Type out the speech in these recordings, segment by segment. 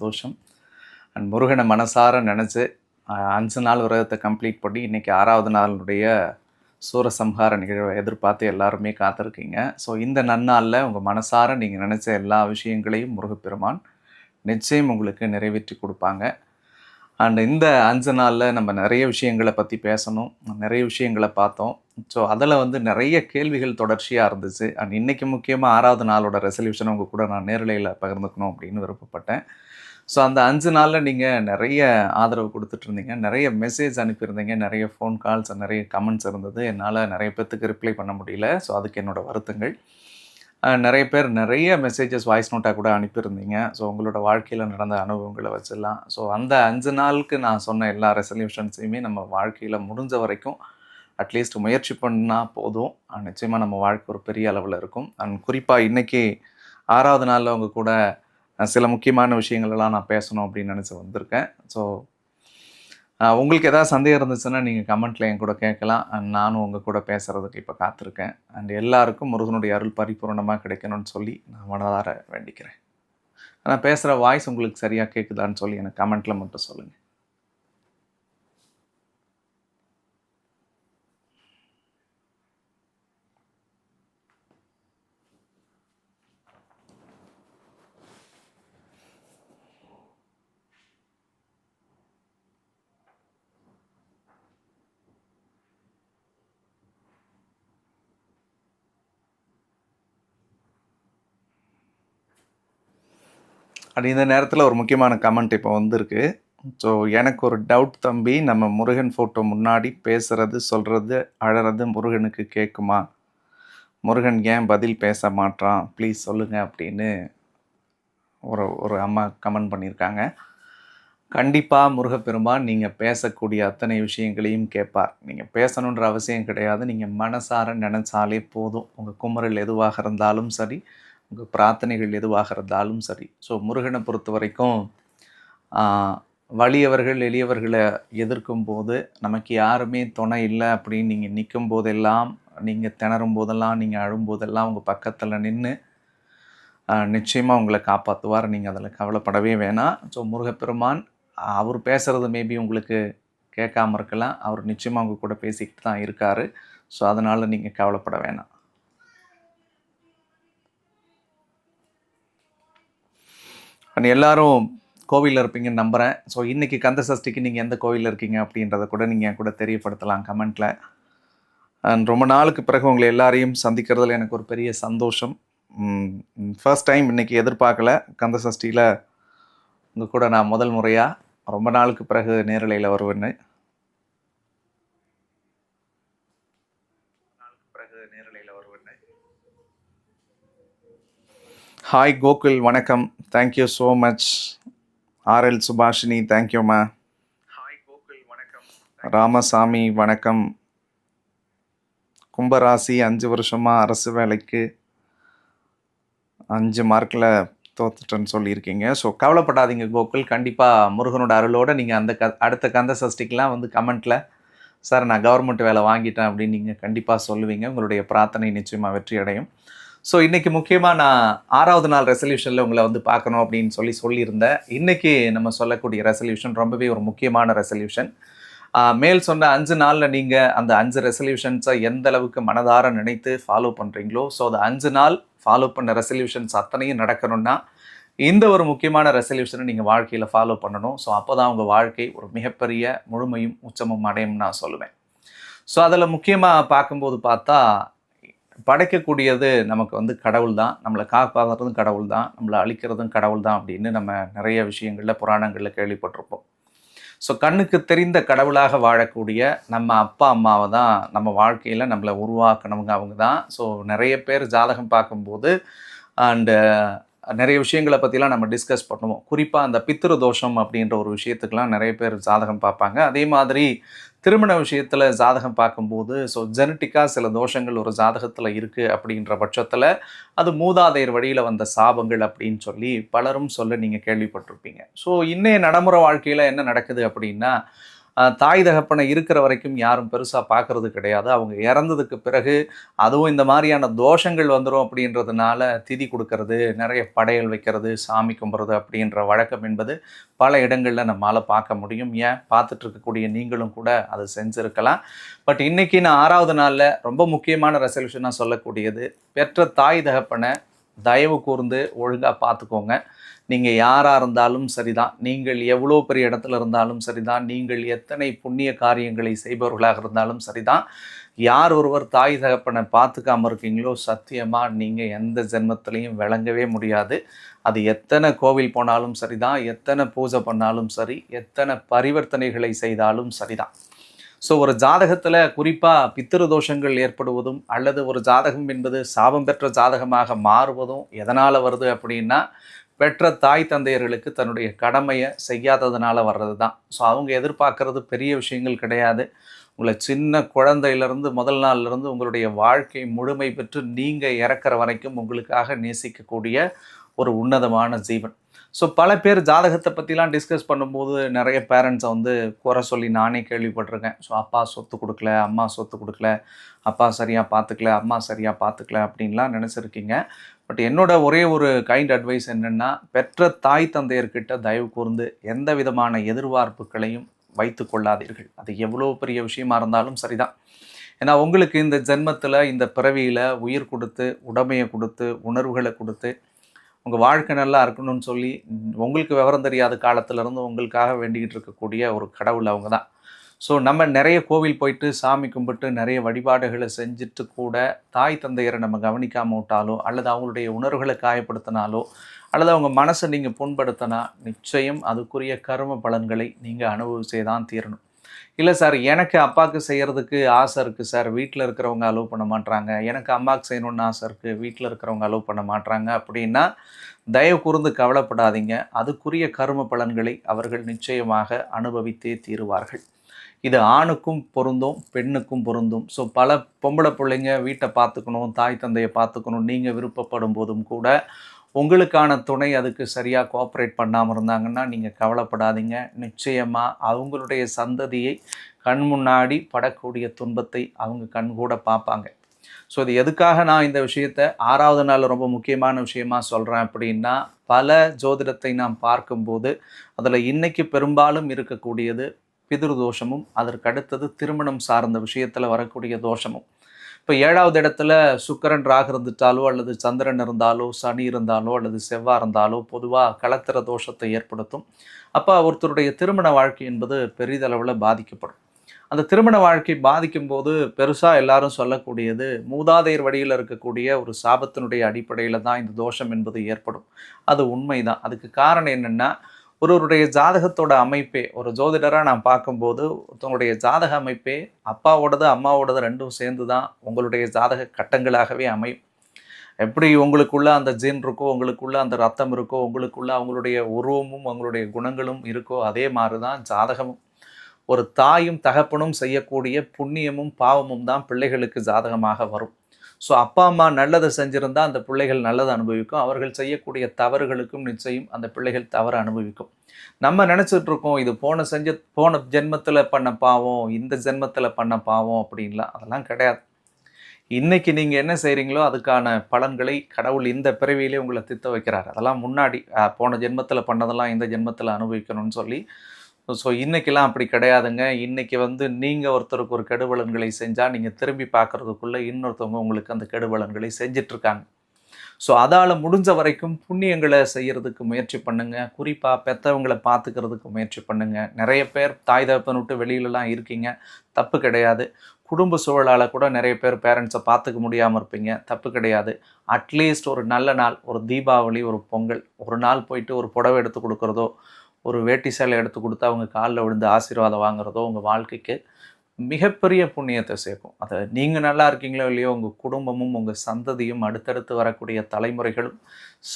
சந்தோஷம். அண்ட் முருகனை மனசார நினச்சி அஞ்சு நாள் விரதத்தை கம்ப்ளீட் பண்ணி இன்றைக்கி ஆறாவது நாளுடைய சூரசம்ஹார நிகழ்வை எதிர்பார்த்து எல்லாருமே காத்திருக்கீங்க. ஸோ இந்த நன்னாளில் உங்கள் மனசார நீங்கள் நினச்ச எல்லா விஷயங்களையும் முருகப்பெருமான் நிச்சயம் உங்களுக்கு நிறைவேற்றி கொடுப்பாங்க. அண்ட் இந்த அஞ்சு நாளில் நம்ம நிறைய விஷயங்களை பற்றி பேசணும் நிறைய விஷயங்களை பார்த்தோம். ஸோ அதில் வந்து நிறைய கேள்விகள் தொடர்ச்சியாக இருந்துச்சு. அண்ட் இன்றைக்கி முக்கியமாக ஆறாவது நாளோட ரெசல்யூஷன் உங்கள் கூட நான் நேரலையில் பகிர்ந்துக்கணும் அப்படின்னு விருப்பப்பட்டேன். ஸோ அந்த அஞ்சு நாளில் நீங்கள் நிறைய ஆதரவு கொடுத்துட்ருந்தீங்க நிறைய மெசேஜ் அனுப்பியிருந்தீங்க. நிறைய ஃபோன் கால்ஸ் நிறைய கமெண்ட்ஸ் இருந்தது. என்னால் நிறைய பேர்த்துக்கு ரிப்ளை பண்ண முடியல. ஸோ அதுக்கு என்னோடய வருத்தங்கள். நிறைய பேர் நிறைய மெசேஜஸ் வாய்ஸ் நோட்டாக கூட அனுப்பியிருந்தீங்க. ஸோ உங்களோட வாழ்க்கையில் நடந்த அனுபவங்களை வச்சிடலாம். ஸோ அந்த அஞ்சு நாளுக்கு நான் சொன்ன எல்லா ரெசல்யூஷன்ஸையுமே நம்ம வாழ்க்கையில் முடிஞ்ச வரைக்கும் அட்லீஸ்ட் முயற்சி பண்ணால் போதும். நிச்சயமாக நம்ம வாழ்க்கை ஒரு பெரிய அளவில் இருக்கும். அண்ட் குறிப்பாக இன்றைக்கி ஆறாவது நாளில் அவங்க கூட சில முக்கியமான விஷயங்களெல்லாம் நான் பேசணும் அப்படின்னு நினச்சி வந்திருக்கேன். ஸோ உங்களுக்கு ஏதாவது சந்தேகம் இருந்துச்சுன்னா நீங்கள் கமெண்ட்டில் என் கூட கேட்கலாம். அண்ட் நானும் உங்கள் கூட பேசுகிறதுக்கு இப்போ காத்திருக்கேன். அண்ட் எல்லாருக்கும் முருகனுடைய அருள் பரிபூர்ணமாக கிடைக்கணும்னு சொல்லி நான் மனதார வேண்டிக்கிறேன். ஆனால் பேசுகிற வாய்ஸ் உங்களுக்கு சரியாக கேட்குதான்னு சொல்லி எனக்கு கமெண்ட்டில் மட்டும் சொல்லுங்கள் அப்படி இந்த நேரத்தில் ஒரு முக்கியமான கமெண்ட் இப்போ வந்திருக்கு. ஸோ எனக்கு ஒரு டவுட் தம்பி நம்ம முருகன் ஃபோட்டோ முன்னாடி பேசுகிறது சொல்கிறது அழறது முருகனுக்கு கேட்குமா முருகன் ஏன் பதில் பேச மாட்றான்? ப்ளீஸ் சொல்லுங்கள் அப்படின்னு ஒரு ஒரு அம்மா கமெண்ட் பண்ணியிருக்காங்க கண்டிப்பாக முருகப்பெருமான் நீங்கள் பேசக்கூடிய அத்தனை விஷயங்களையும் கேட்பார் நீங்கள் பேசணுன்ற அவசியம் கிடையாது. நீங்கள் மனசார நினச்சாலே போதும். உங்கள் குமரல் எதுவாக இருந்தாலும் சரி உங்கள் பிரார்த்தனைகள் எதுவாக இருந்தாலும் சரி. ஸோ முருகனை பொறுத்த வரைக்கும் வலியவர்கள் எளியவர்களை எதிர்க்கும் போது நமக்கு யாருமே துணை இல்லை அப்படின்னு நீங்கள் நிற்கும் போதெல்லாம் நீங்கள் திணறும் போதெல்லாம் நீங்கள் அழும் போதெல்லாம் உங்கள் பக்கத்தில் நின்று நிச்சயமாக உங்களை காப்பாற்றுவார் நீங்கள் அதில் கவலைப்படவே வேணாம். ஸோ முருகப்பெருமான் அவர் பேசுகிறது மேபி உங்களுக்கு கேட்காம இருக்கலாம். அவர் நிச்சயமாக உங்கள் கூட பேசிக்கிட்டு தான் இருக்கார். ஸோ அதனால் நீங்கள் கவலைப்பட வேணாம். அண்ட் எல்லாரும் கோவிலில் இருப்பீங்கன்னு நம்புகிறேன் ஸோ இன்றைக்கி கந்த சஷ்டிக்கு நீங்கள் எந்த கோவிலில் இருக்கீங்க அப்படின்றத கூட நீங்கள் என் கூட தெரியப்படுத்தலாம் கமெண்ட்டில் அண்ட் ரொம்ப நாளுக்கு பிறகு உங்களை எல்லாரையும் சந்திக்கிறதுல எனக்கு ஒரு பெரிய சந்தோஷம். ஃபர்ஸ்ட் டைம் இன்றைக்கி எதிர்பார்க்கல கந்த சஷ்டியில் உங்கள் கூட நான் முதல் முறையாக ரொம்ப நாளுக்கு பிறகு நேரலையில் வருவேன்னு. பிறகு நேரலையில் வருவேன்னு. ஹாய் கோகுல். வணக்கம். Thank you so much RL Subhashini தேங்க்யூம்மா ஹாய் கோகுல் வணக்கம். ராமசாமி வணக்கம். கும்பராசி அஞ்சு வருஷமாக அரசு வேலைக்கு அஞ்சு மார்க்கில் தோத்துட்டேன்னு சொல்லியிருக்கீங்க. ஸோ கவலைப்படாதீங்க கோகுல் கண்டிப்பாக முருகனோட அருளோட நீங்கள் அந்த க அடுத்த கந்த சஷ்டிக்கெலாம் வந்து கமெண்ட்டில் சார் நான் கவர்மெண்ட் வேலை வாங்கிட்டேன் அப்படின்னு நீங்கள் கண்டிப்பாக சொல்லுவீங்க. உங்களுடைய பிரார்த்தனை நிச்சயமாக வெற்றி அடையும் ஸோ இன்றைக்கி முக்கியமாக நான் ஆறாவது நாள் ரெசல்யூஷனில் உங்களை வந்து பார்க்கணும் அப்படின்னு சொல்லி சொல்லியிருந்தேன். இன்றைக்கி நம்ம சொல்லக்கூடிய ரெசல்யூஷன் ரொம்பவே ஒரு முக்கியமான ரெசல்யூஷன் மேல் சொன்ன அஞ்சு நாளில் நீங்கள் அந்த அஞ்சு ரெசல்யூஷன்ஸை எந்த அளவுக்கு மனதார நினைத்து ஃபாலோ பண்ணுறீங்களோ ஸோ அது அஞ்சு நாள் ஃபாலோ பண்ண ரெசல்யூஷன்ஸ் அத்தனையும் நடக்கணும்னா இந்த ஒரு முக்கியமான ரெசல்யூஷனை நீங்கள் வாழ்க்கையில் ஃபாலோ பண்ணணும். ஸோ அப்போ தான் உங்கள் வாழ்க்கை ஒரு மிகப்பெரிய முழுமையும் உச்சமும் அடையும் நான் சொல்லுவேன். ஸோ அதில் முக்கியமாக பார்க்கும்போது பார்த்தா படைக்கக்கூடியது நமக்கு வந்து கடவுள் தான் நம்மளை காப்பாற்றுறதும் கடவுள் தான் நம்மளை அழிக்கிறதும் கடவுள் தான் அப்படின்னு நம்ம நிறைய விஷயங்களில் புராணங்களில் கேள்விப்பட்டிருப்போம். ஸோ கண்ணுக்கு தெரிந்த கடவுளாக வாழக்கூடிய நம்ம அப்பா அம்மாவை தான் நம்ம வாழ்க்கையில் நம்மளை உருவாக்கணுங்க அவங்க தான் ஸோ நிறைய பேர் ஜாதகம் பார்க்கும்போது அண்டு நிறைய விஷயங்களை பற்றிலாம் நம்ம டிஸ்கஸ் பண்ணுவோம். குறிப்பாக அந்த பித்திரு தோஷம் அப்படின்ற ஒரு விஷயத்துக்கெலாம் நிறைய பேர் ஜாதகம் பார்ப்பாங்க. அதே மாதிரி திருமண விஷயத்தில் ஜாதகம் பார்க்கும்போது ஸோ ஜெனட்டிக்காக சில தோஷங்கள் ஒரு ஜாதகத்தில் இருக்குது அப்படின்ற பட்சத்தில் அது மூதாதையர் வழியில் வந்த சாபங்கள் அப்படின்னு சொல்லி பலரும் சொல்ல நீங்கள் கேள்விப்பட்டிருப்பீங்க. ஸோ இன்னைய நடைமுறை வாழ்க்கையில் என்ன நடக்குது அப்படின்னா தாய் தகப்பனை இருக்கிற வரைக்கும் யாரும் பெருசாக பார்க்கறது கிடையாது. அவங்க இறந்ததுக்கு பிறகு அதுவும் இந்த மாதிரியான தோஷங்கள் வந்துடும் அப்படின்றதுனால திதி கொடுக்கறது நிறைய படையல் வைக்கிறது சாமி கும்பிட்றது அப்படின்ற வழக்கம் என்பது பல இடங்களில் நம்மளால் பார்க்க முடியும். ஏன்? பார்த்துட்டு இருக்கக்கூடிய நீங்களும் கூட அதை செஞ்சுருக்கலாம். பட் இன்னைக்கு நான் ஆறாவது நாளில் ரொம்ப முக்கியமான ரெசல்யூஷனாக சொல்லக்கூடியது பெற்ற தாய் தகப்பனை தயவு கூர்ந்து ஒழுங்காக பார்த்துக்கோங்க. நீங்கள் யாராக இருந்தாலும் சரிதான். நீங்கள் எவ்வளோ பெரிய இடத்துல இருந்தாலும் சரிதான். நீங்கள் எத்தனை புண்ணிய காரியங்களை செய்பவர்களாக இருந்தாலும் சரிதான். யார் ஒருவர் தாய் தகப்பனை பார்த்துக்காம இருக்கீங்களோ சத்தியமாக நீங்கள் எந்த ஜென்மத்திலையும் விளங்கவே முடியாது. அது எத்தனை கோவில் போனாலும் சரிதான். எத்தனை பூஜை பண்ணாலும் சரி. எத்தனை பரிவர்த்தனைகளை செய்தாலும் சரிதான். ஸோ ஒரு ஜாதகத்தில் குறிப்பாக பித்திரு தோஷங்கள் ஏற்படுவதும் அல்லது ஒரு ஜாதகம் என்பது சாபம் பெற்ற ஜாதகமாக மாறுவதும் எதனால் வருது அப்படின்னா பெற்ற தாய் தந்தையர்களுக்கு தன்னுடைய கடமையை செய்யாததுனால வர்றது தான் ஸோ அவங்க எதிர்பார்க்கறது பெரிய விஷயங்கள் கிடையாது. உங்களை சின்ன குழந்தையிலேருந்து முதல் நாள்லேருந்து உங்களுடைய வாழ்க்கை முழுமை பெற்று நீங்கள் இறக்குற வரைக்கும் உங்களுக்காக நேசிக்கக்கூடிய ஒரு உன்னதமான ஜீவன். ஸோ பல பேர் ஜாதகத்தை பற்றிலாம் டிஸ்கஸ் பண்ணும்போது நிறைய பேரண்ட்ஸை வந்து குறை சொல்லி நானே கேள்விப்பட்டிருக்கேன். ஸோ அப்பா சொத்து கொடுக்கல அம்மா சொத்து கொடுக்கல அப்பா சரியாக பார்த்துக்கல அம்மா சரியாக பார்த்துக்கல அப்படின்லாம் நினச்சிருக்கீங்க. பட் என்னோட ஒரே ஒரு கைண்ட் அட்வைஸ் என்னென்னா பெற்ற தாய் தந்தையர்கிட்ட தயவு கூர்ந்து எந்த விதமான எதிர்பார்ப்புகளையும் வைத்து கொள்ளாதீர்கள். அது எவ்வளோ பெரிய விஷயமா இருந்தாலும் சரிதான். ஏன்னா உங்களுக்கு இந்த ஜென்மத்தில் இந்த பிறவியில் உயிர் கொடுத்து உடமையை கொடுத்து உணர்வுகளை கொடுத்து உங்கள் வாழ்க்கை நல்லா இருக்கணும்னு சொல்லி உங்களுக்கு விவரம் தெரியாத காலத்திலேருந்து உங்களுக்காக வேண்டிக்கிட்டு இருக்கக்கூடிய ஒரு கடவுள் அவங்க தான் ஸோ நம்ம நிறைய கோவில் போயிட்டு சாமி கும்பிட்டு நிறைய வழிபாடுகளை செஞ்சுட்டு கூட தாய் தந்தையரை நம்ம கவனிக்காம விட்டாலோ அல்லது அவங்களுடைய உணர்வுகளை காயப்படுத்தினாலோ அல்லது அவங்க மனசை நீங்கள் புண்படுத்தினா நிச்சயம் அதுக்குரிய கர்ம பலன்களை நீங்கள் அனுபவிச்சே தான் தீரணும். இல்லை சார் எனக்கு அப்பாவுக்கு செய்கிறதுக்கு ஆசை இருக்குது சார். வீட்டில் இருக்கிறவங்க அலோவ் பண்ண மாட்டாங்க எனக்கு அம்மாவுக்கு செய்யணும்னு ஆசை இருக்குது வீட்டில் இருக்கிறவங்க அலோவ் பண்ண மாட்டாங்க அப்படின்னா தயவு கூர்ந்து கவலைப்படாதீங்க. அதுக்குரிய கரும பலன்களை அவர்கள் நிச்சயமாக அனுபவித்தே தீருவார்கள். இது ஆணுக்கும் பொருந்தும் பெண்ணுக்கும் பொருந்தும். ஸோ பல பொம்பளை பிள்ளைங்க வீட்டை பார்த்துக்கணும் தாய் தந்தையை பார்த்துக்கணும் நீங்கள் விருப்பப்படும் போதும் கூட உங்களுக்கான துணை அதுக்கு சரியாக கோஆப்ரேட் பண்ணாமல் இருந்தாங்கன்னா நீங்கள் கவலைப்படாதீங்க. நிச்சயமாக அவங்களுடைய சந்ததியை கண் முன்னாடி படக்கூடிய துன்பத்தை அவங்க கண் கூட பார்ப்பாங்க. ஸோ இது எதுக்காக நான் இந்த விஷயத்தை ஆறாவது நாள் ரொம்ப முக்கியமான விஷயமா சொல்கிறேன் அப்படின்னா பல ஜோதிடத்தை நாம் பார்க்கும்போது அதில் இன்றைக்கி பெரும்பாலும் இருக்கக்கூடியது பிதிருதோஷமும் அதற்கு அடுத்தது திருமணம் சார்ந்த விஷயத்தில் வரக்கூடிய தோஷமும். இப்போ ஏழாவது இடத்துல சுக்கரன் ராக இருந்துட்டாலோ அல்லது சந்திரன் இருந்தாலோ சனி இருந்தாலோ அல்லது செவ்வாய் இருந்தாலோ பொதுவாக கலத்திர தோஷத்தை ஏற்படுத்தும். அப்போ ஒருத்தருடைய திருமண வாழ்க்கை என்பது பெரிதளவில் பாதிக்கப்படும். அந்த திருமண வாழ்க்கை பாதிக்கும் போது பெருசாக எல்லாரும் சொல்லக்கூடியது மூதாதையர் வழியில் இருக்கக்கூடிய ஒரு சாபத்தினுடைய அடிப்படையில் தான் இந்த தோஷம் என்பது ஏற்படும். அது உண்மைதான். அதுக்கு காரணம் என்னென்னா ஒருவருடைய ஜாதகத்தோட அமைப்பே ஒரு ஜோதிடராக நான் பார்க்கும்போது ஒருத்தவங்களுடைய ஜாதக அமைப்பே அப்பாவோடது அம்மாவோடது ரெண்டும் சேர்ந்து தான் உங்களுடைய ஜாதக கட்டங்களாகவே அமையும். எப்படி உங்களுக்குள்ள அந்த ஜீன் இருக்கோ உங்களுக்குள்ள அந்த ரத்தம் இருக்கோ உங்களுக்குள்ள அவங்களுடைய உருவமும் அவங்களுடைய குணங்களும் இருக்கோ அதே மாதிரி தான் ஜாதகமும். ஒரு தாயும் தகப்பனும் செய்யக்கூடிய புண்ணியமும் பாவமும் தான் பிள்ளைகளுக்கு ஜாதகமாக வரும். ஸோ அப்பா அம்மா நல்லதை செஞ்சுருந்தால் அந்த பிள்ளைகள் நல்லதை அனுபவிக்கும். அவர்கள் செய்யக்கூடிய தவறுகளுக்கும் நிச்சயம் அந்த பிள்ளைகள் தவறு அனுபவிக்கும். நம்ம நினச்சிட்டு இருக்கோம் இது போன செஞ்ச போன ஜென்மத்தில் பண்ண பாவம் இந்த ஜென்மத்தில் பண்ண பாவம் அப்படின்லாம். அதெல்லாம் கிடையாது. இன்றைக்கி நீங்கள் என்ன செய்கிறீங்களோ அதுக்கான பலன்களை கடவுள் இந்த பிறவியிலே உங்களை தித்த வைக்கிறார். அதெல்லாம் முன்னாடி போன ஜென்மத்தில் பண்ணதெல்லாம் இந்த ஜென்மத்தில் அனுபவிக்கணும்னு சொல்லி ஸோ இன்றைக்கெல்லாம் அப்படி கிடையாதுங்க. இன்றைக்கி வந்து நீங்கள் ஒருத்தருக்கு ஒரு கெடுபலன்களை செஞ்சால் நீங்கள் திரும்பி பார்க்குறதுக்குள்ளே இன்னொருத்தவங்க உங்களுக்கு அந்த கெடுபலன்களை செஞ்சிட்ருக்காங்க. ஸோ அதால் முடிஞ்ச வரைக்கும் புண்ணியங்களை செய்கிறதுக்கு முயற்சி பண்ணுங்கள் குறிப்பாக பெற்றவங்களை பார்த்துக்கிறதுக்கு முயற்சி பண்ணுங்கள் நிறைய பேர் தாய் தகப்பன் விட்டு வெளியிலலாம் இருக்கீங்க. தப்பு கிடையாது. குடும்ப சூழலால் கூட நிறைய பேர் பேரண்ட்ஸை பார்த்துக்க முடியாமல் இருப்பீங்க. தப்பு கிடையாது. அட்லீஸ்ட் ஒரு நல்ல நாள் ஒரு தீபாவளி ஒரு பொங்கல் ஒரு நாள் போயிட்டு ஒரு புடவை எடுத்து கொடுக்குறதோ ஒரு வேட்டி சேலை எடுத்து கொடுத்து அவங்க காலில் விழுந்து ஆசீர்வாதம் வாங்குறதோ உங்கள் வாழ்க்கைக்கு மிகப்பெரிய புண்ணியத்தை சேர்க்கும். அதை நீங்கள் நல்லா இருக்கீங்களோ இல்லையோ உங்கள் குடும்பமும் உங்கள் சந்ததியும் அடுத்தடுத்து வரக்கூடிய தலைமுறைகளும்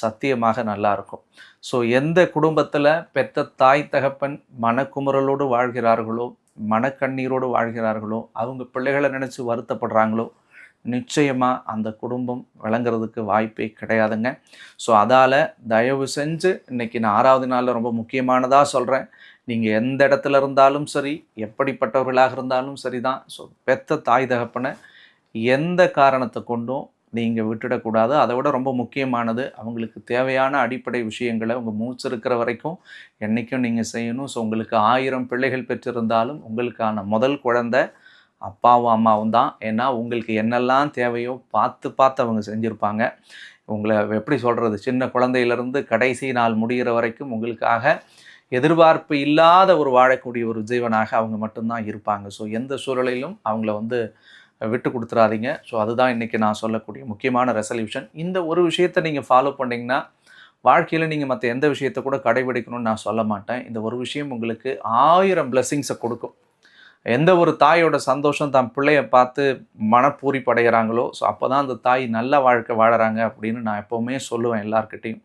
சத்தியமாக நல்லா இருக்கும். ஸோ எந்த குடும்பத்தில் பெத்த தாய் தகப்பன் மனக்குமுறலோடு வாழ்கிறார்களோ மனக்கண்ணீரோடு வாழ்கிறார்களோ அவங்க பிள்ளைகளை நினச்சி வருத்தப்படுறாங்களோ நிச்சயமாக அந்த குடும்பம் விளங்குறதுக்கு வாய்ப்பே கிடையாதுங்க. ஸோ அதால் தயவு செஞ்சு இன்னைக்கு நான் ஆறாவது நாளில் ரொம்ப முக்கியமானதாக சொல்கிறேன் நீங்கள் எந்த இடத்துல இருந்தாலும் சரி எப்படிப்பட்டவர்களாக இருந்தாலும் சரி தான் ஸோ பெத்த தாய் தகப்பனை எந்த காரணத்தை கொண்டும் நீங்கள் விட்டுடக்கூடாது அதை விட ரொம்ப முக்கியமானது அவங்களுக்கு தேவையான அடிப்படை விஷயங்களை உங்கள் மூச்சு இருக்கிற வரைக்கும் என்றைக்கும் நீங்கள் செய்யணும். ஸோ உங்களுக்கு ஆயிரம் பிள்ளைகள் பெற்றிருந்தாலும் உங்களுக்கான முதல் குழந்தை அப்பாவும் அம்மாவும் தான். ஏன்னா உங்களுக்கு என்னெல்லாம் தேவையோ பார்த்து பார்த்து அவங்க செஞ்சுருப்பாங்க. உங்களை எப்படி சொல்கிறது சின்ன குழந்தையிலேருந்து கடைசி நாள் முடிகிற வரைக்கும் உங்களுக்காக எதிர்பார்ப்பு இல்லாத ஒரு வாழக்கூடிய ஒரு ஜீவனாக அவங்க மட்டும்தான் இருப்பாங்க. ஸோ எந்த சூழலிலும் அவங்கள வந்து விட்டு கொடுத்துறாதீங்க. ஸோ அதுதான் இன்றைக்கி நான் சொல்லக்கூடிய முக்கியமான ரெசல்யூஷன் இந்த ஒரு விஷயத்தை நீங்கள் ஃபாலோ பண்ணிங்கன்னா வாழ்க்கையில் நீங்கள் மற்ற எந்த விஷயத்தை கூட கடைபிடிக்கணும்னு நான் சொல்ல மாட்டேன். இந்த ஒரு விஷயம் உங்களுக்கு ஆயிரம் பிளெஸ்ஸிங்ஸை கொடுக்கும். எந்த ஒரு தாயோட சந்தோஷம் தன் பிள்ளைய பார்த்து மனப்பூரிப்படைகிறாங்களோ ஸோ அப்போ தான் அந்த தாய் நல்ல வாழ்க்கை வாழறாங்க அப்படின்னு நான் எப்போவுமே சொல்லுவேன் எல்லாருக்கிட்டேயும்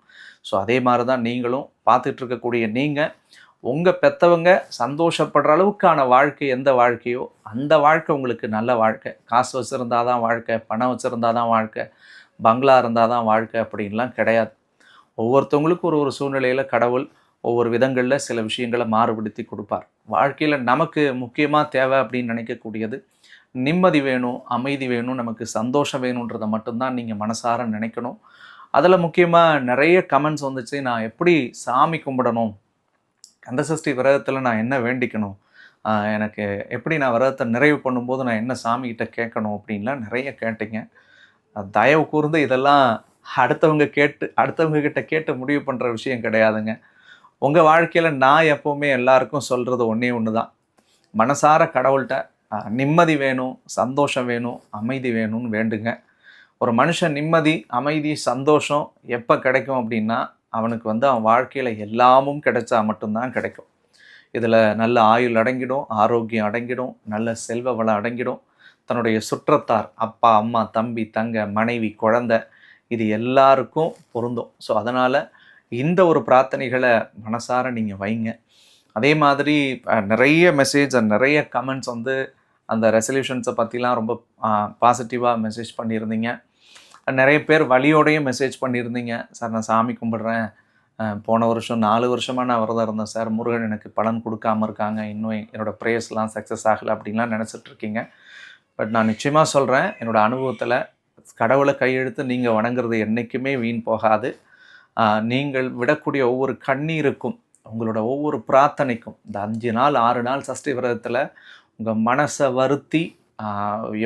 ஸோ அதே மாதிரி தான் நீங்களும் பார்த்துட்டு இருக்கக்கூடிய நீங்கள் உங்கள் பெற்றவங்க சந்தோஷப்படுற அளவுக்கான வாழ்க்கை எந்த வாழ்க்கையோ அந்த வாழ்க்கை உங்களுக்கு நல்ல வாழ்க்கை. காசு வச்சுருந்தா தான் வாழ்க்கை பணம் வச்சுருந்தா தான் வாழ்க்கை பங்களா இருந்தால் தான் வாழ்க்கை அப்படின்லாம் கிடையாது. ஒவ்வொருத்தவங்களுக்கும் ஒரு ஒரு சூழ்நிலையில் கடவுள் ஒவ்வொரு விதங்களில் சில விஷயங்களை மாறுபடுத்தி கொடுப்பார். வாழ்க்கையில் நமக்கு முக்கியமாக தேவை அப்படின்னு நினைக்கக்கூடியது. நிம்மதி வேணும் அமைதி வேணும் நமக்கு சந்தோஷம் வேணுன்றதை மட்டும்தான் நீங்கள் மனசார நினைக்கணும். அதில் முக்கியமாக நிறைய கமெண்ட்ஸ் வந்துச்சு. நான் எப்படி சாமி கும்பிடணும்? கந்தசஷ்டி விரதத்தில் நான் என்ன வேண்டிக்கணும்? எனக்கு எப்படி நான் விரதத்தை நிறைவு பண்ணும்போது நான் என்ன சாமிகிட்ட கேட்கணும் அப்படின்லாம் நிறைய கேட்டீங்க. தயவு கூர்ந்து இதெல்லாம் அடுத்தவங்க கேட்டு அடுத்தவங்க கிட்ட கேட்டு முடிவு பண்ணுற விஷயம் கிடையாதுங்க. உங்கள் வாழ்க்கையில் நான் எப்போவுமே எல்லாருக்கும் சொல்கிறது ஒன்றே ஒன்று தான் மனசார கடவுள்கிட்ட நிம்மதி வேணும் சந்தோஷம் வேணும் அமைதி வேணும்னு வேண்டுங்க. ஒரு மனுஷன் நிம்மதி அமைதி சந்தோஷம் எப்போ கிடைக்கும் அப்படின்னா அவனுக்கு வந்து அவன் வாழ்க்கையில் எல்லாமும் கிடைச்சா மட்டும்தான் கிடைக்கும். இதில் நல்ல ஆயுள் அடங்கிடும் ஆரோக்கியம் அடங்கிடும் நல்ல செல்வ வளம் அடங்கிடும். தன்னுடைய சுற்றத்தார் அப்பா அம்மா தம்பி தங்க மனைவி குழந்தை இது எல்லாருக்கும் பொருந்தும். ஸோ அதனால் இந்த ஒரு பிரார்த்தனைகளை மனசார நீங்கள் வைங்க. அதே மாதிரி நிறைய மெசேஜ் நிறைய கமெண்ட்ஸ் வந்து அந்த ரெசல்யூஷன்ஸை பற்றிலாம் ரொம்ப பாசிட்டிவாக மெசேஜ் பண்ணியிருந்தீங்க. நிறைய பேர் வழியோடையும் மெசேஜ் பண்ணியிருந்தீங்க. சார் நான் சாமி கும்பிடுறேன். போன வருஷம் நாலு வருஷமாக நான் விரதம் இருந்தேன். சார் முருகன் எனக்கு பலன் கொடுக்காம இருக்காங்க. இன்னும் என்னோடய ப்ரேயர்ஸ்லாம் சக்ஸஸ் ஆகலை அப்படின்லாம் நினச்சிட்ருக்கீங்க பட் நான் நிச்சயமாக சொல்கிறேன் என்னோடய அனுபவத்தில் கடவுளை கையெழுத்து நீங்கள் வணங்குறது என்றைக்குமே வீண் போகாது. நீங்கள் விடக்கூடிய ஒவ்வொரு கண்ணீருக்கும் உங்களோட ஒவ்வொரு பிரார்த்தனைக்கும் இந்த அஞ்சு நாள் ஆறு நாள் சஷ்டி விரதத்தில் உங்கள் மனசை வருத்தி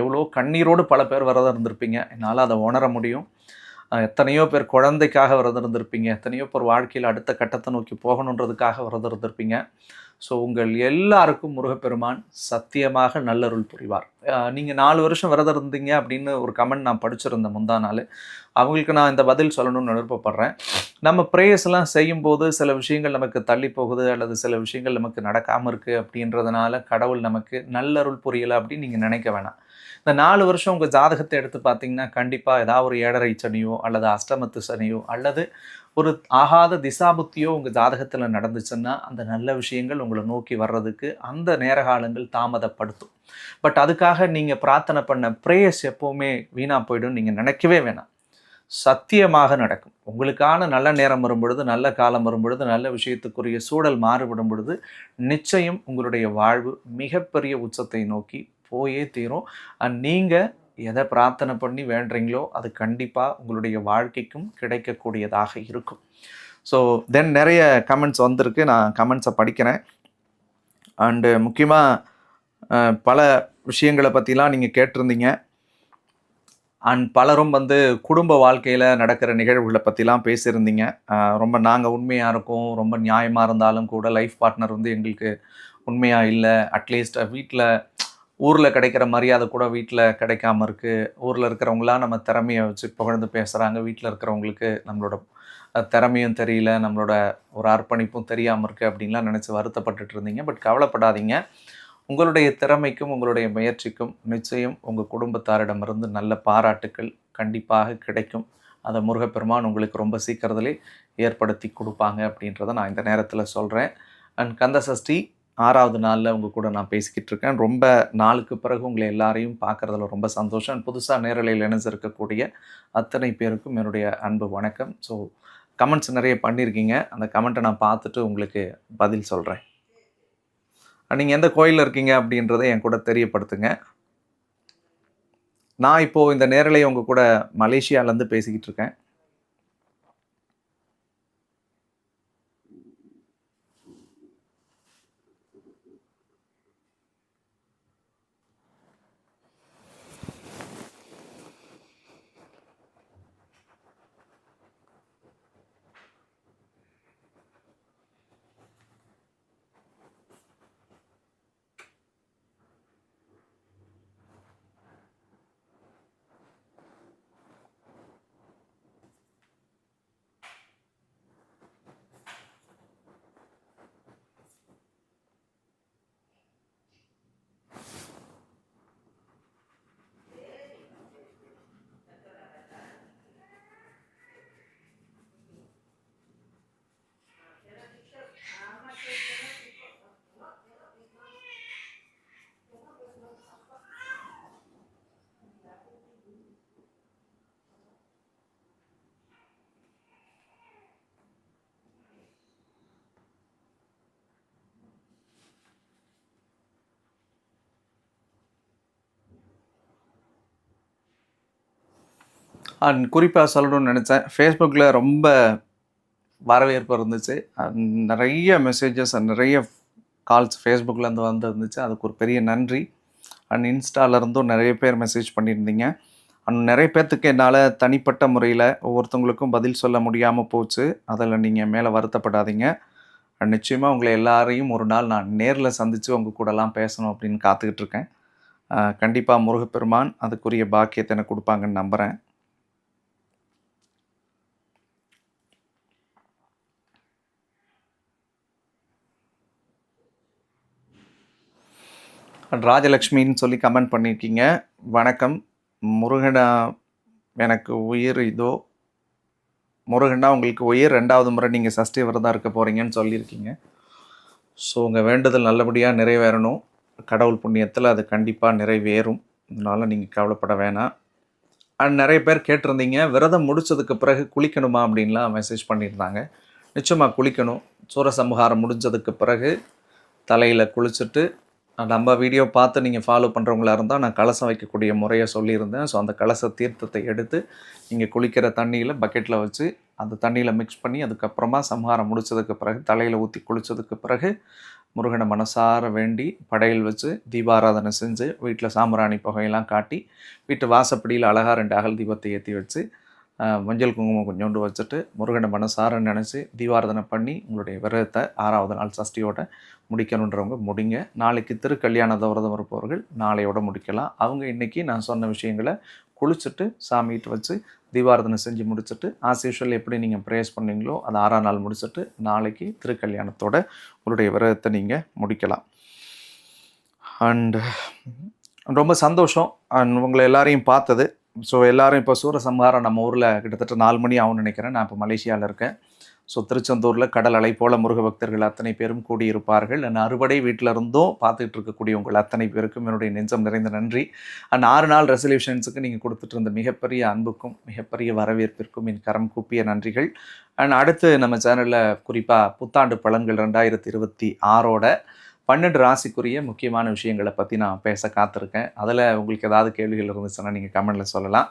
எவ்வளோ கண்ணீரோடு பல பேர் விரதம் இருந்திருப்பீங்க. என்னால் அதை உணர முடியும். எத்தனையோ பேர் குழந்தைக்காக விரதம் இருந்திருப்பீங்க எத்தனையோ பேர் வாழ்க்கையில் அடுத்த கட்டத்தை நோக்கி போகணுன்றதுக்காக விரதம் இருந்திருப்பீங்க ஸோ உங்கள் எல்லாருக்கும் முருகப்பெருமான் சத்தியமாக நல்லருள் புரிவார். நீங்கள் நாலு வருஷம் விரதம் இருந்தீங்க அப்படின்னு ஒரு கமெண்ட் நான் படிச்சிருந்தேன் முந்தா நாள். அவங்களுக்கு நான் இந்த பதில் சொல்லணும்னு விருப்பப்படுறேன். நம்ம ப்ரேயர்ஸ்லாம் செய்யும்போது சில விஷயங்கள் நமக்கு தள்ளி போகுது அல்லது சில விஷயங்கள் நமக்கு நடக்காமல் இருக்குது அப்படின்றதுனால கடவுள் நமக்கு நல்லருள் புரியலை அப்படின்னு நீங்கள் நினைக்க வேணாம். இந்த நாலு வருஷம் உங்கள் ஜாதகத்தை எடுத்து பார்த்தீங்கன்னா கண்டிப்பாக ஏதாவது ஒரு ஏழரை சனியோ அல்லது அஷ்டமத்து சனியோ அல்லது ஒரு ஆகாத திசாபுத்தியோ உங்கள் ஜாதகத்தில் நடந்துச்சுன்னா அந்த நல்ல விஷயங்கள் உங்களை நோக்கி வர்றதுக்கு அந்த நேர காலங்கள் தாமதப்படுத்தும். பட் அதுக்காக நீங்கள் பிரார்த்தனை பண்ண ப்ரேயர்ஸ் எப்போவுமே வீணாக போய்டும் நீங்கள் நினைக்கவே வேணாம். சத்தியமாக நடக்கும். உங்களுக்கான நல்ல நேரம் வரும்பொழுது நல்ல காலம் வரும்பொழுது நல்ல விஷயத்துக்குரிய சூழல் மாறுபடும் பொழுது நிச்சயம் உங்களுடைய வாழ்வு மிகப்பெரிய உச்சத்தை நோக்கி போயே தீரும். அண்ட் நீங்கள் எதை பிரார்த்தனை பண்ணி வேண்டுறீங்களோ அது கண்டிப்பாக உங்களுடைய வாழ்க்கைக்கும் கிடைக்கக்கூடியதாக இருக்கும். ஸோ தென் நிறைய கமெண்ட்ஸ் வந்திருக்கு. நான் கமெண்ட்ஸை படிக்கிறேன். அண்டு முக்கியமாக பல விஷயங்களை பற்றிலாம் நீங்கள் கேட்டிருந்தீங்க. அண்ட் பலரும் வந்து குடும்ப வாழ்க்கையில் நடக்கிற நிகழ்வுகளை பற்றிலாம் பேசியிருந்தீங்க. ரொம்ப நாங்கள் உண்மையாக இருக்கோம். ரொம்ப நியாயமாக இருந்தாலும் கூட லைஃப் பார்ட்னர் வந்து எங்களுக்கு உண்மையாக இல்லை. அட்லீஸ்ட் வீட்டில் ஊரில் கிடைக்கிற மரியாதை கூட வீட்டில் கிடைக்காம இருக்குது ஊரில் இருக்கிறவங்களாம் நம்ம திறமையை வச்சு புகழ்ந்து பேசுகிறாங்க வீட்டில் இருக்கிறவங்களுக்கு நம்மளோட திறமையும் தெரியல நம்மளோட ஒரு அர்ப்பணிப்பும் தெரியாமல் இருக்குது அப்படின்லாம் நினச்சி வருத்தப்பட்டுட்டு இருந்தீங்க. பட் கவலைப்படாதீங்க. உங்களுடைய திறமைக்கும் உங்களுடைய முயற்சிக்கும் நிச்சயம் உங்கள் குடும்பத்தாரிடமிருந்து நல்ல பாராட்டுக்கள் கண்டிப்பாக கிடைக்கும். அதை முருகப்பெருமான் உங்களுக்கு ரொம்ப சீக்கிரத்திலே ஏற்படுத்தி கொடுப்பாங்க அப்படின்றத நான் இந்த நேரத்தில் சொல்கிறேன் அண்ட் கந்த சஷ்டி ஆறாவது நாளில் உங்கள் கூட நான் பேசிக்கிட்டு இருக்கேன். ரொம்ப நாளுக்கு பிறகு உங்களை எல்லாரையும் பார்க்குறதுல ரொம்ப சந்தோஷம். புதுசாக நேரலையில் இணைஞ்சிருக்கக்கூடிய அத்தனை பேருக்கும் என்னுடைய அன்பு வணக்கம். ஸோ கமெண்ட்ஸ் நிறைய பண்ணியிருக்கீங்க அந்த கமெண்ட்டை நான் பார்த்துட்டு உங்களுக்கு பதில் சொல்கிறேன் நீங்கள் எந்த கோயிலில் இருக்கீங்க அப்படின்றத என் கூட தெரியப்படுத்துங்க. நான் இப்போது இந்த நேரலையை உங்கள் கூட மலேசியாவிலேருந்து பேசிக்கிட்டு இருக்கேன். அண்ட் குறிப்பாக சொல்லணும்னு நினச்சேன். ஃபேஸ்புக்கில் ரொம்ப வரவேற்பு இருந்துச்சு. அண்ட் நிறைய மெசேஜஸ் அண்ட் நிறைய கால்ஸ் ஃபேஸ்புக்லேருந்து வந்து இருந்துச்சு. அதுக்கு ஒரு பெரிய நன்றி. அண்ட் இன்ஸ்டாலேருந்தும் நிறைய பேர் மெசேஜ் பண்ணியிருந்தீங்க. அண்ட் நிறைய பேர்த்துக்கு என்னால் தனிப்பட்ட முறையில் ஒவ்வொருத்தவங்களுக்கும் பதில் சொல்ல முடியாமல் போச்சு. அதில் நீங்கள் மேலே வருத்தப்படாதீங்க. அண்ட் நிச்சயமாக உங்களை எல்லாரையும் ஒரு நாள் நான் நேரில் சந்தித்து உங்கள் கூடலாம் பேசணும் அப்படின்னு காத்துக்கிட்டு இருக்கேன். கண்டிப்பாக முருகப்பெருமான் அதுக்குரிய பாக்கியத்தை எனக்கு கொடுப்பாங்கன்னு நம்புகிறேன் ராஜலக்ஷ்மின்னு சொல்லி கமெண்ட் பண்ணியிருக்கீங்க வணக்கம். முருகனா எனக்கு உயிர் இதோ. முருகனா உங்களுக்கு உயிர். ரெண்டாவது முறை நீங்கள் சஷ்டி விரதம் இருக்க போகிறீங்கன்னு சொல்லியிருக்கீங்க. ஸோ உங்கள் வேண்டுதல் நல்லபடியாக நிறைவேறணும். கடவுள் புண்ணியத்தில் அது கண்டிப்பாக நிறைவேறும். அதனால் நீங்கள் கவலைப்பட வேணாம். அண்ட் நிறைய பேர் கேட்டிருந்தீங்க விரதம் முடிச்சதுக்கு பிறகு குளிக்கணுமா அப்படின்லாம் மெசேஜ் பண்ணியிருந்தாங்க. நிச்சயமாக குளிக்கணும். சூரசம்ஹாரம் முடிஞ்சதுக்கு பிறகு தலையில் குளிச்சுட்டு நம்ம வீடியோ பார்த்து நீங்கள் ஃபாலோ பண்ணுறவங்களா இருந்தால் நான் கலசம் வைக்கக்கூடிய முறையை சொல்லியிருந்தேன். ஸோ அந்த கலச தீர்த்தத்தை எடுத்து நீங்கள் குளிக்கிற தண்ணியில் பக்கெட்டில் வச்சு அந்த தண்ணியில் மிக்ஸ் பண்ணி அதுக்கப்புறமா சம்ஹாரம் முடிச்சதுக்கு பிறகு தலையில் ஊற்றி குளித்ததுக்கு பிறகு முருகனை மனசார வேண்டி படையல் வச்சு தீபாராதனை செஞ்சு வீட்டில் சாம்பிராணி புகையெல்லாம் காட்டி வீட்டு வாசப்படியில் அழகாக ரெண்டு அகல் தீபத்தை ஏற்றி வச்சு மஞ்சள் குங்குமம் கொஞ்சோண்டு வச்சுட்டு முருகனை மனசார நினச்சி தீபாராதனை பண்ணி உங்களுடைய விரதத்தை ஆறாவது நாள் சஷ்டியோட முடிக்கணுன்றவங்க முடிங்க. நாளைக்கு திருக்கல்யாண விரதம் இருப்பவர்கள் நாளையோட முடிக்கலாம். அவங்க இன்னைக்கு நான் சொன்ன விஷயங்களை குளிச்சுட்டு சாமிகிட்ட வச்சு தீபாராதனை செஞ்சு முடிச்சுட்டு ஆஸ் யூஷுவல் எப்படி நீங்கள் ப்ரேஸ் பண்ணீங்களோ அது ஆறாம் நாள் முடிச்சுட்டு நாளைக்கு திருக்கல்யாணத்தோட உங்களுடைய விரதத்தை நீங்கள் முடிக்கலாம். அண்டு ரொம்ப சந்தோஷம். அண்ட் உங்களை எல்லாரையும் பார்த்தது. ஸோ எல்லாரும் இப்போ சூரசம்ஹாரம் நம்ம ஊரில் கிட்டத்தட்ட நாலு மணி ஆகும்னு நினைக்கிறேன். நான் இப்போ மலேசியாவில் இருக்கேன். ஸோ திருச்செந்தூரில் கடல் அலை போல முருக பக்தர்கள் அத்தனை பேரும் கூடியிருப்பார்கள். அண்ட் அறுபடை வீட்டில் இருந்தும் பார்த்துட்டு இருக்கக்கூடிய உங்கள் அத்தனை பேருக்கும் என்னுடைய நெஞ்சம் நிறைந்த நன்றி. அண்ட் ஆறு நாள் ரெசல்யூஷன்ஸுக்கு நீங்கள் கொடுத்துட்டு இருந்த மிகப்பெரிய அன்புக்கும் மிகப்பெரிய வரவேற்பிற்கும் என் கரம் கூப்பிய நன்றிகள். அண்ட் அடுத்து நம்ம சேனலில் குறிப்பாக புத்தாண்டு பலன்கள் ரெண்டாயிரத்தி இருபத்தி ஆறோட பன்னெண்டு ராசிக்குரிய முக்கியமான விஷயங்களை பற்றி நான் பேச காத்திருக்கேன். அதில் உங்களுக்கு ஏதாவது கேள்விகள் இருந்துச்சுன்னா நீங்கள் கமெண்டில் சொல்லலாம்.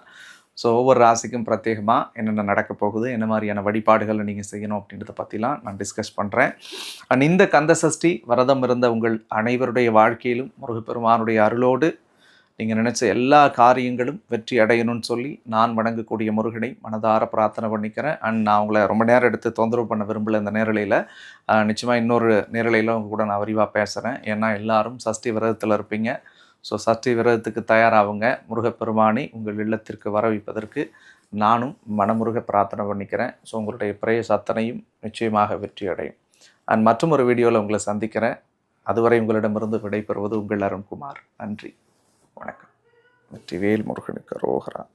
ஸோ ஒவ்வொரு ராசிக்கும் பிரத்யேகமாக என்னென்ன நடக்க போகுது என்ன மாதிரியான வழிபாடுகளை நீங்கள் செய்யணும் அப்படின்றத பற்றிலாம் நான் டிஸ்கஸ் பண்ணுறேன் அண்ட் இந்த கந்த சஷ்டி விரதம் இருந்த உங்கள் அனைவருடைய வாழ்க்கையிலும் முருகப்பெருமானுடைய அருளோடு நீங்கள் நினச்ச எல்லா காரியங்களும் வெற்றி அடையணும்னு சொல்லி நான் வணங்கக்கூடிய முருகனை மனதார பிரார்த்தனை பண்ணிக்கிறேன். அண்ட் நான் உங்களை ரொம்ப நேரம் எடுத்து தொந்தரவு பண்ண விரும்பல இந்த நேரலையில். நிச்சயமாக இன்னொரு நேரலையில் உங்கள் கூட நான் விரிவாக பேசுகிறேன் ஏன்னா எல்லாரும் சஷ்டி விரதத்தில் இருப்பீங்க. ஸோ சஷ்டி விரதத்துக்கு தயாராகுங்க முருகப்பெருமானை உங்கள் இல்லத்திற்கு வர வைப்பதற்கு நானும் மனமுருக பிரார்த்தனை பண்ணிக்கிறேன். ஸோ உங்களுடைய பிரேயஸ் சத்தனையும் நிச்சயமாக வெற்றி அடையும். அண்ட் மற்றும் ஒரு வீடியோவில் உங்களை சந்திக்கிறேன். அதுவரை உங்களிடமிருந்து விடைபெறுவது உங்கள் அருண்குமார். நன்றி. வணக்கம். வெற்றிவேல் முருகனுக்கு ரோகரா